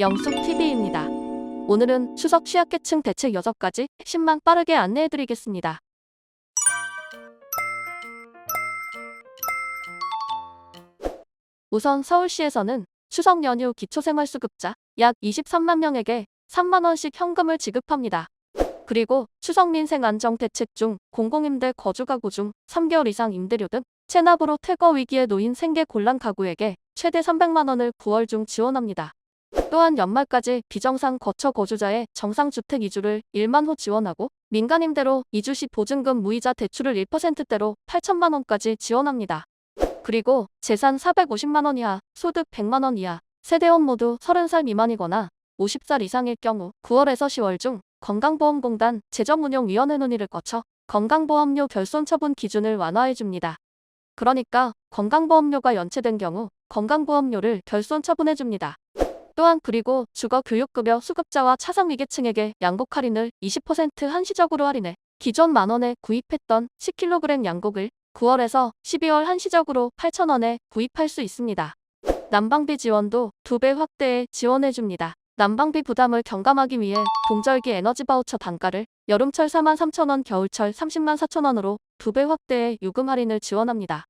영숙TV입니다. 오늘은 추석 취약계층 대책 6가지 10만 빠르게 안내해드리겠습니다. 우선 서울시에서는 추석 연휴 기초생활수급자 약 23만 명에게 3만원씩 현금을 지급합니다. 그리고 추석 민생 안정 대책 중 공공임대 거주 가구 중 3개월 이상 임대료 등 체납으로 퇴거 위기에 놓인 생계 곤란 가구에게 최대 300만 원을 9월 중 지원합니다. 또한 연말까지 비정상 거처 거주자의 정상 주택 이주를 1만 호 지원하고 민간 임대로 이주 시 보증금 무이자 대출을 1%대로 8천만 원까지 지원합니다. 그리고 재산 450만 원 이하, 소득 100만 원 이하, 세대원 모두 30살 미만이거나 50살 이상일 경우 9월에서 10월 중 건강보험공단 재정운용위원회 논의를 거쳐 건강보험료 결손 처분 기준을 완화해 줍니다. 그러니까 건강보험료가 연체된 경우 건강보험료를 결손 처분해 줍니다. 또한 그리고 주거 교육급여 수급자와 차상위계층에게 양곡 할인을 20% 한시적으로 할인해 기존 만원에 구입했던 10kg 양곡을 9월에서 12월 한시적으로 8,000원에 구입할 수 있습니다. 난방비 지원도 2배 확대해 지원해줍니다. 난방비 부담을 경감하기 위해 동절기 에너지 바우처 단가를 여름철 4만 3천원, 겨울철 30만 4천원으로 2배 확대해 요금 할인을 지원합니다.